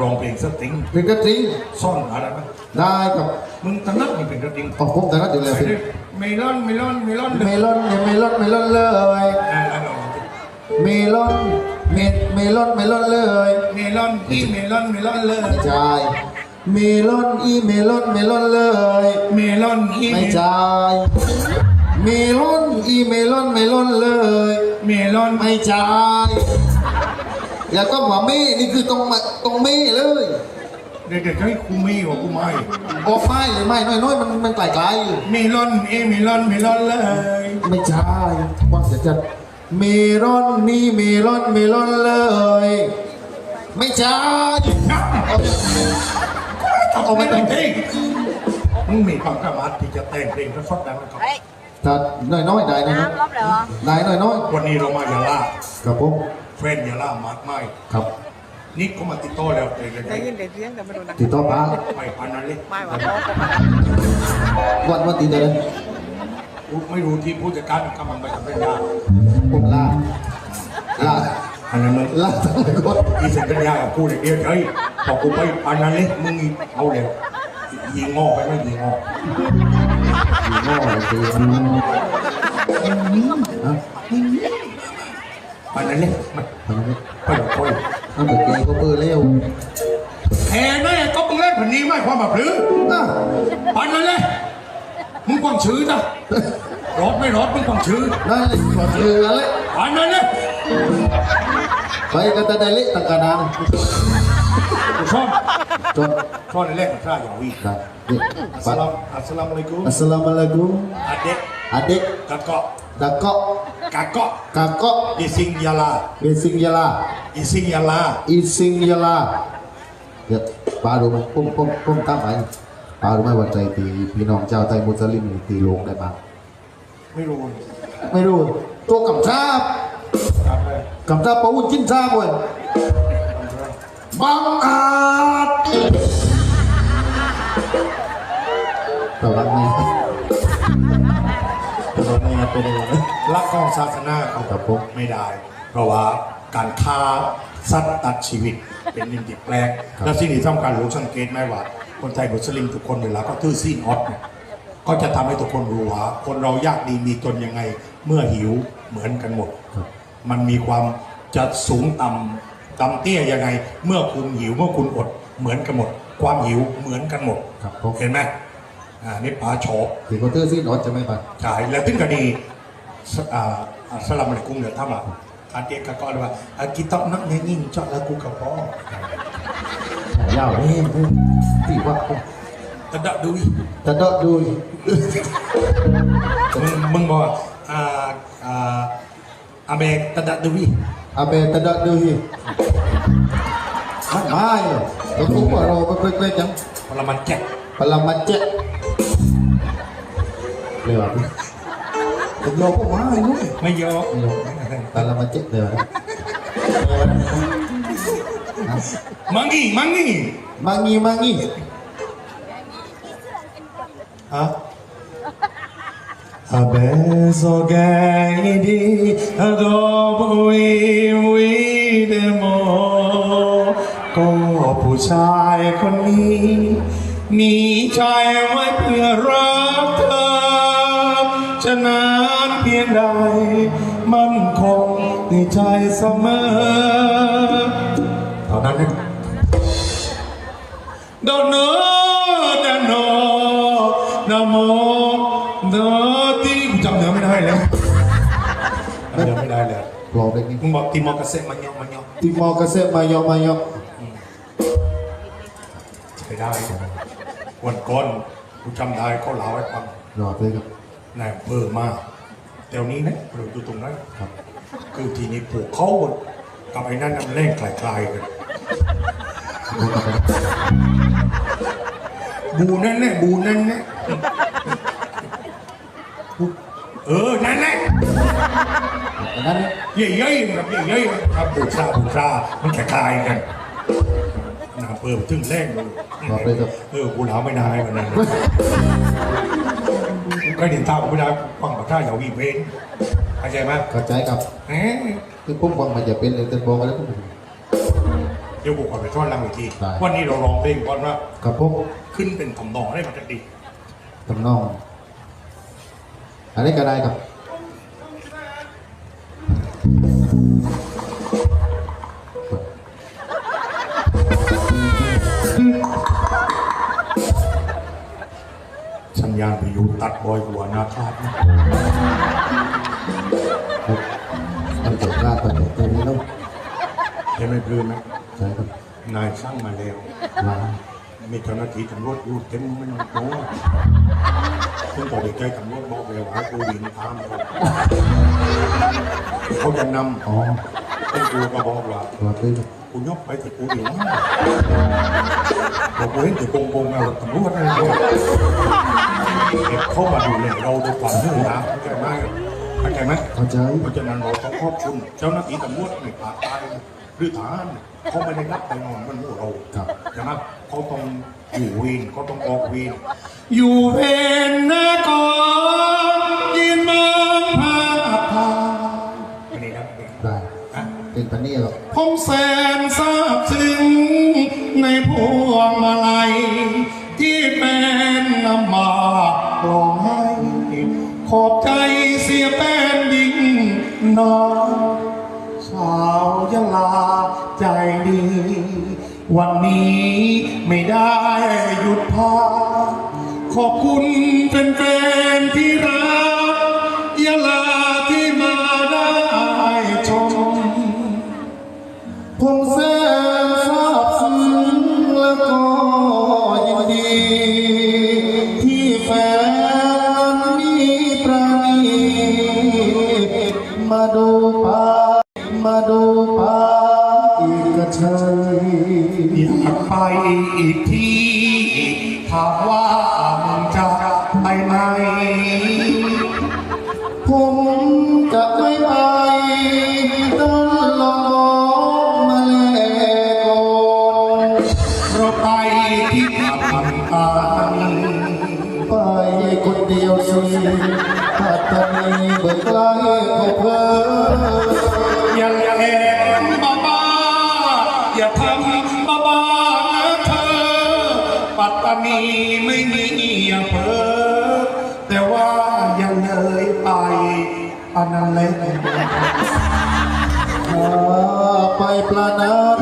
ร้องเพลงสตริงเป็นกระทิงซ่อนอะไรไหมได้กับมึงถนัดมันเป็นสตริงของผมแต่ละอยู่แล้วไปเป็นดิเมลอนเมลอนเมลอนเมลอนเนี่ยเมลอนเมลอนเลยอ่าแล้วลองดิเมลอนเมเมลอนเมลอนเลยเมลอนอีเมลอนเมลอนเลยไม่ใช่เมลอนอีเมลอนเมลอนเลยเมลอนอีไม่ใช่เมลอนอีเมลอนเมลอนเลย เมลอนไม่ใช่ แล้วก็หัวเม่นี่คือตรงมาตรงเม่เลย เด็กๆให้กูไม่หัวกูไม่ออกไม้หรือไม่น้อยน้อยๆมันมันไกลไกลเมลอนเอเมลอนเมลอนเลย ไม่ใช่ว่างจะจัดเมลอนนี่เมลอนเมลอนเลย ไม่ใช่เอาไปแต่งเพลงมึงมีความสามารถที่จะแต่งเพลงสดๆได้ไหมครับถ้าน้อยน้อยๆได้นะน้ำรอบแล้วได้น้อยน้อยวันนี้เรามายาลาๆครับผม เฟรนยาลามากมายครับนี่เขามาติดต่อแล้วเพลงเลยได้ยินเด็กเสียงแต่ไม่รู้นะติดต่อป้าไม่พันนั้นเลยไม่ว่าวันวันตีเดียวเลยกูไม่รู้ที่ผู้จัดการกำลังไปทำเป็นยาผมลาลาอันนั้นมึงลาทั้งหลายคนอีเซ็นเป็นยากับกูเลยเดียวเฮ้ยพอกูไปพันนั้นเลยมึงเอาเลยยิงงอไปไหมยิงงออยู่นอกเลยคือ ฮะพันนั้นเลยมันทำไมไปกับคนทำแบบเกย์ก็เปื้อเร็วแห่แม่ก็มึงเล่นพันนี้ไม่ความแบบหรืออะพันนั้นเลยมึงความชื้นนะรอดไม่รอดมึงความชื้นนั่นเลยก่อนเรือเลยพันนั้นเลยไปกันแต่ได้เละตั้งกระดานกูชอบจนชอบในแรกกับข้าอย่าวิ่งครับนี่อัสปัสดลามอัสสลามุอะลัยกุมอัสสลามุอะลัยกุมอาเด็กอาเด็ก กะเกาะดะเกาะกะเกาะกะเกาะอีสิงยาลาเบสิงยาลาอีสิงยาลาอีสิงยาลาเดี๋ยวปาดูไหมปุ้มปุ้มปุ้มตั้งไปปาดูไหมวันใจตีพี่น้องเจ้าไทยมุสลิมนี่ตีลงได้บ้างไม่รู้ ไม่รู้ ตัวกำชาบครับเลยกำชาบปะวุ่นจิ้นชาบเว้ยบังอาจแต่ว่าไม่ แต่ว่าไม่เป็นไรรักของศาสนาเขาครับผมไม่ได้ เพราะว่าการฆ่าสัตว์ตัดชีวิตเป็นสิ่งที่แปลกครับและสิ่งที่สำคัญรู้สังเกตไหมว่า คนไทยมุสลิมทุกคนเวลาก็ทื่อซีนออดเนี่ยก็จะทำให้ทุกคนรู้ว่า คนเรายากดีมีจนยังไงเมื่อหิวเหมือนกันหมดครับมันมีความจะสูงต่ำต่ำเตี้ยยังไง เมื่อคุณหิวเมื่อคุณอดเหมือนกันหมด ความหิวเหมือนกันหมดครับผมเห็นไหม อ่านี่ป๋าโฉบถึงก็เตอร์ซีนอตจะไม่ไปใช่แล้วถึงก็ดีสอ่าอ่าสลัมอะไรกุ้งเดี๋ยวถ้ามาอาเดียกก็เลยว่าอากิตอกนักเนี่ยยิ่งจอดแล้วกูกับพ่อหายาวนี่ที่ว่าตะดะดุยแต่ดอดูมึงมึงบอกว่าอ่าอ่าอาเบกตะดะดุยอาเบแต่ดอดูมันไม่แล้วกูว่าเราไปเกรงๆจังพลมันแจ็คพลังมันเจ๊เร็วอะพี่ผมรอก็มาเลยไม่เยอะพลังมันเจ๊เร็วมังงี้มังงี้มางี้มางี้ฮะ Abeso di adobo i de mo ก็ผู้ชายคนนี้ มีใจไว้เพื่อรัก ในใจเสมอเท่านั้นเองโดนโนดนโนนะโมโนตีกูจำเนื้อไม่ได้เลยจำเนื้อไม่ได้เลยรอเด็กนี่มึงบอกตีมอกระเซ็มันยองมันยองติมอร์กาเซมายอมายอไม่ได้วันก่อนกูจำได้เขาเล่าให้ฟังรอเลยครับนายอำเภอมาแต่วันนี้นะเราอยู่ตรงนั้นครับ คือทีนี้ผูกเขากับไอ้นั่นนั่นเล่นคลายๆกันบูนั่นแน่บูนั่นแน่เออ นั่นแหละอันนั้นเนี่ยเย้ยๆครับเย้ยๆครับบูชาบูชามันคล้ายๆกันหน้าเปิดถึงแรงเลยรอเลยครับเออกูเหลาไม่นายวันนั้นก็เห็นเท่ากูไม่ได้ฟังปากข้าอย่าวีเวน เข้าใจไหมเข้าใจครับแหมคือผมฟังมันจะเป็นเลยแต่บอกอะไรพวกผมดี๋ยวบุกไปช่วยลังอีกทีได้วันนี้เราร้องเพลงก่อนว่ากับพวกขึ้นเป็นทำนองได้มันจะดีทำนองอันนี้ก็ได้ครับสัญญาณวิทยุตัดบอยหัวนาคาดนะ มันจบราดก็จบตัวนี้แล้วเห็นไหมพลืนไหมใช่ครับนายสร้างมาแล้ว มามีเจ้าหน้าที่ตำรวจอยู่เต็มไม่น้อยโตคุณบอกไปใกล้ตำรวจบอกเลยว่ากูดินทางเขาจะนำอ๋อเป็นกูก็บอกว่าตัวตื้อกูยกไปแต่กูดียวนบอกกูเห็นแต่กงกงเอาตำรวจอะไรเนี่ยเขามาดูแลเราด้วยความซื่อนะเข้าใจไหม ใจไหมเข้าใจเพราะฉะนั้นเราต้องขอบคุณเจ้าหน้าที่ตำรวจในภาคใต้หรือฐานเขาไม่ได้รับไปนอนมันหมู่เราครับใช่ไหมเขาต้องอยู่วีนเขาต้องออกวีนอยู่เวนนะก่อนยินมองพาพาอันนี้นะได้อะเป็นปันนี่หรอกผมแสนซาบซึ้งในพวงมาลัยที่เป็นน้ำมาหล่อให้ ขอบใจเสียแป้นยิ่งน้องสาวยะลาใจดี วันนี้ไม่ได้หยุดพักขอบคุณแฟนๆที่รัก ไม่มีอำเภอแต่ว่ายังเลยไปอันนั้นเล็กถ้าไปปลานั้น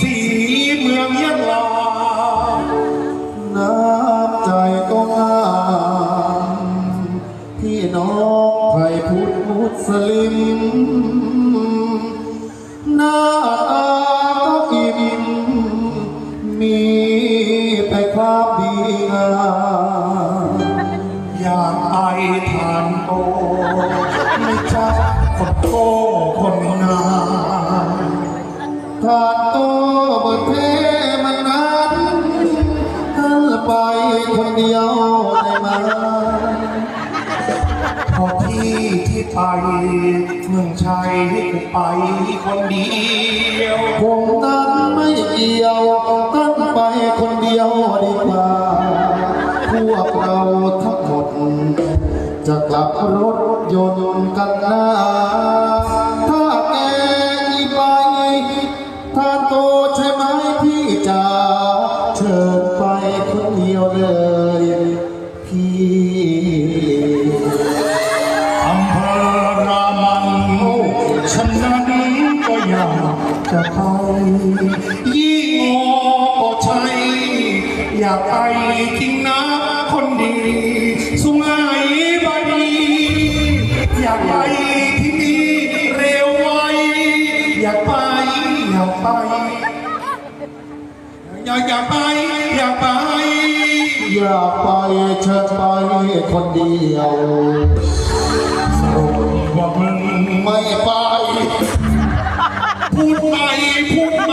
สีเมืองยะลา น้ำใจก็งามพี่น้องไทยพุทธมุสลิม เดียวได้ไหมพอที่ที่ไปเมืองชัยไปคนเดียวผมนั้นไม่เกี่ยวตั้งไปคนเดียวดีกว่าพวกเราทั้งหมด จะกลับรถยนต์กันนะ จริงนะคนดี สุงไหงบาดีอยากไปที่นี่เร็วไวอยากไปอยากไป อยากอยากไปอยากไปอยากไปเชิญไปคนเดียวว่ามึงไม่ไป พูดไปพูดไป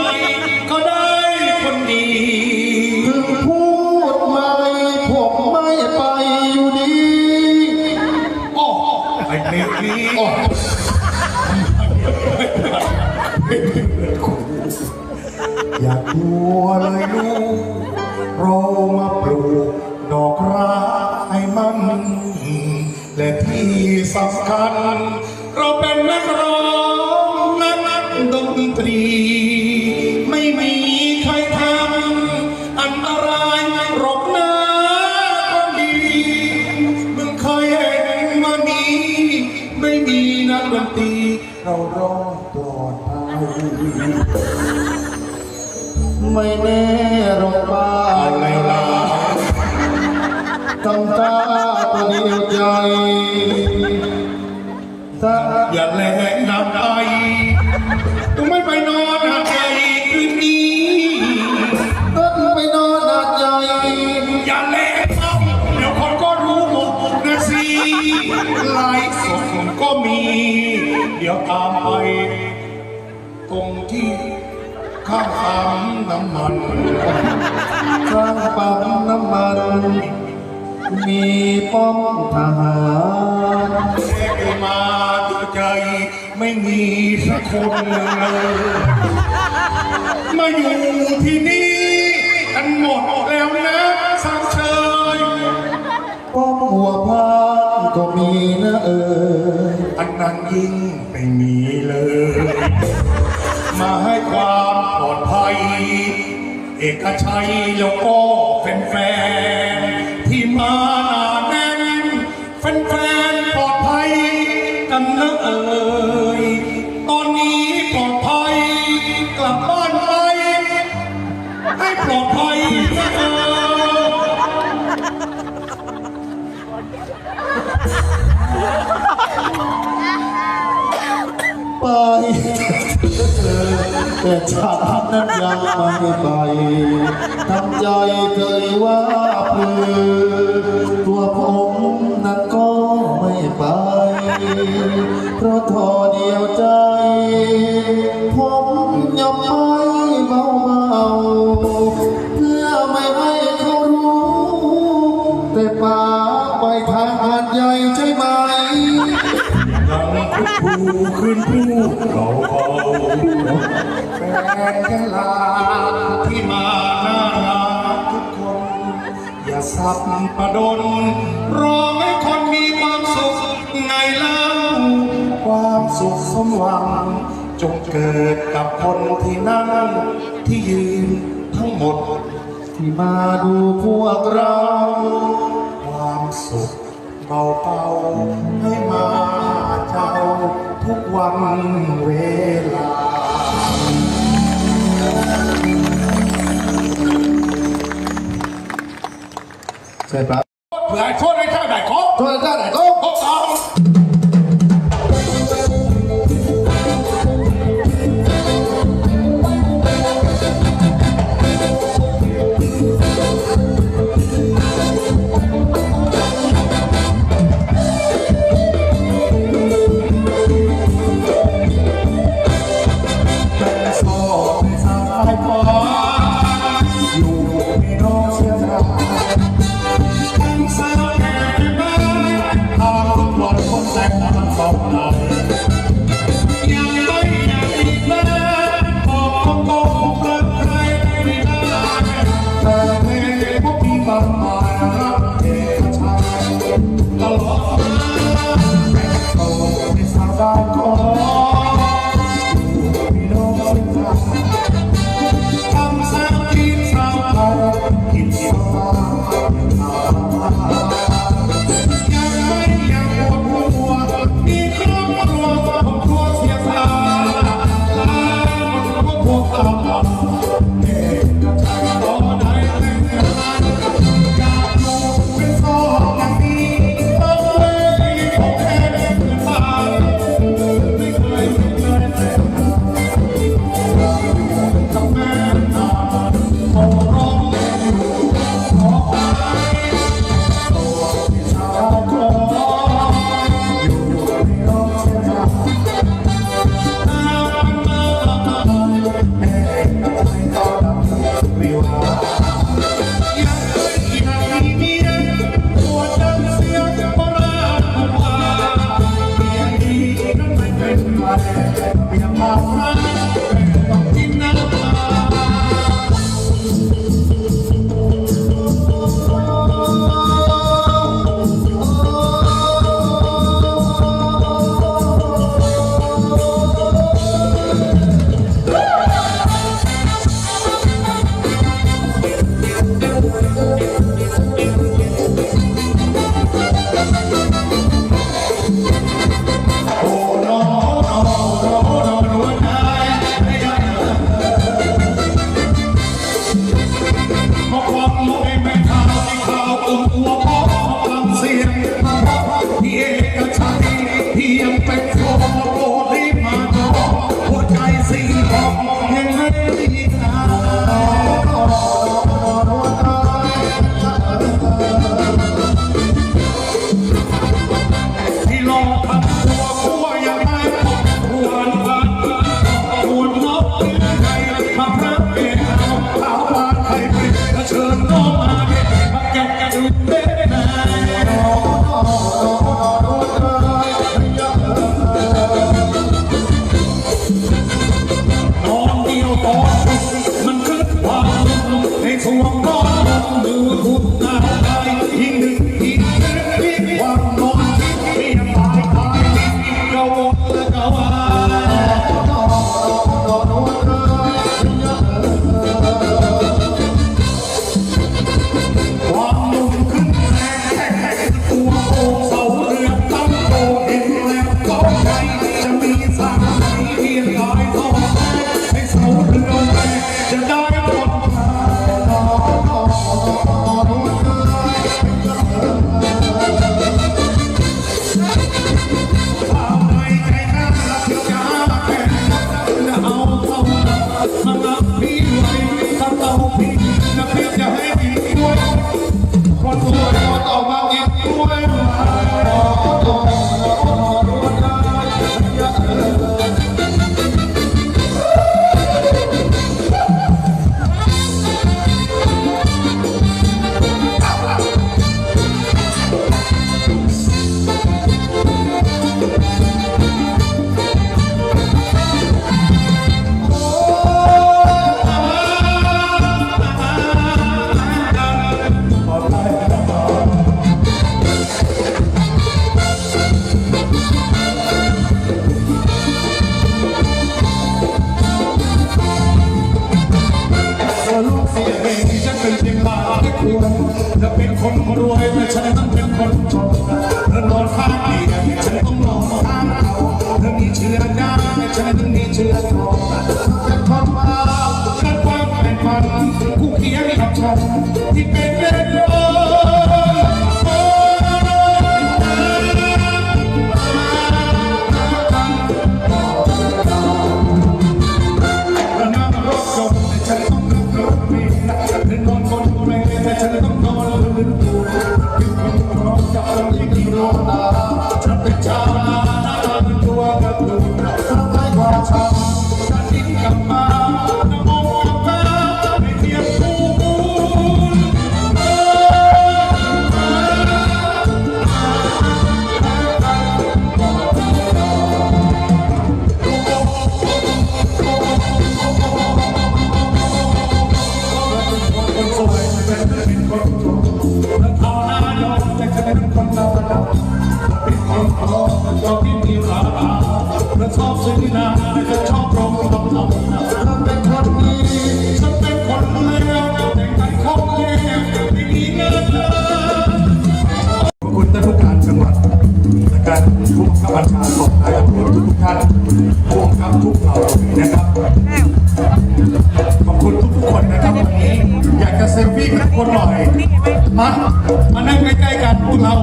ก็ได้คนดี อย่ากลัวเลยลูกเรามาปลูกดอกรักให้มันและที่สำคัญ ไม่แน่หรอกบ้าอะไรล่ะทำตาตัวเดียวใจ ที่ข้างปั๊มน้ำมันข้างปั๊มน้ำมัน มีป้อมทหารแค่มาดูใจไม่มีสักคนเลยมาอยู่ที่นี่กันหมดแล้วนะสาวเชยป้อมหัวพานก็มีนะเอออันนั้นยิ่ง มาให้ความปลอดภัย เอกชัยแล้วก็แฟนๆที่มาหนาแน่นแฟนๆปลอดภัยกันนะเอ่ยตอนนี้ปลอดภัยกลับบ้านไปให้ปลอดภัยนะเอ่ยไป แต่ฉันนั้นยังไม่ไปทำใจเคยว่าเพื่อตัวผมนั้นก็ไม่ไป เพราะทอเดียวใจ ผมยอมไม่เบาเบาๆ ยังคุกคูขึ้นพูดเราเบาแฟนยะลาที่มาน่ารักทุกคน อย่าสับประดนรอให้คนมีความสุขไงเล่าความสุขสมหวัง จงเกิดกับคนที่นั่งที่ยืนทั้งหมด ที่มาดูพวกเรา ความสุข เบาเบาๆให้มาเจ้าทุกวันเวลาใช่ปะเผื่อให้โทษให้เท่าไหร่ครบโทษเจ้าไหนก็ครบสอ วยเธอฉันนั้นเป็นคนจนเธอโดนข้างเดียฉันต้องมองข้างเขาเธอมีเชื้อได้ฉันนั้นมีเชื้อ ทุกำกัการของนายรทุกท่านผู้กำกับทุกเหานะครับขอบคุณทุกทุกคนนะครับวันนี้อยากจะเซลฟี่กับคนหน่อยมามานั่งใกล้ๆกันพวกเรา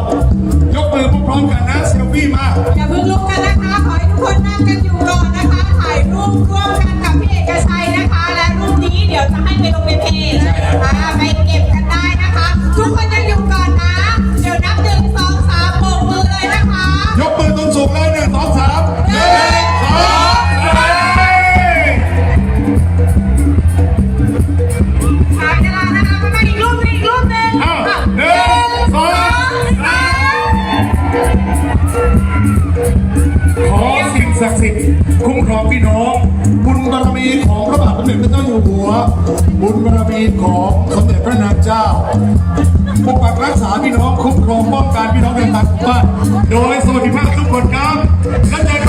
ยกมือพร้อมกันนะเซลฟี่มาอย่าเพิ่งลุกกันนะคะขอให้ทุกคนนั่งกันอยู่ก่อนนะคะถ่ายรูปร่วมกันกับพี่เอกชัยนะคะ และรูปนี้เดี๋ยวจะให้ไปลงในเพจไปเก็บกันได้นะคะ ทุกคนยังอยู่ก่อนีนของสมเด็จพระนางเจ้าปกปักรักษาพี่น้องคุ้มครองป้องกันพี่น้องในต่างบ้านโดยสวัสดิภาพทุกคนครับและเจอกัน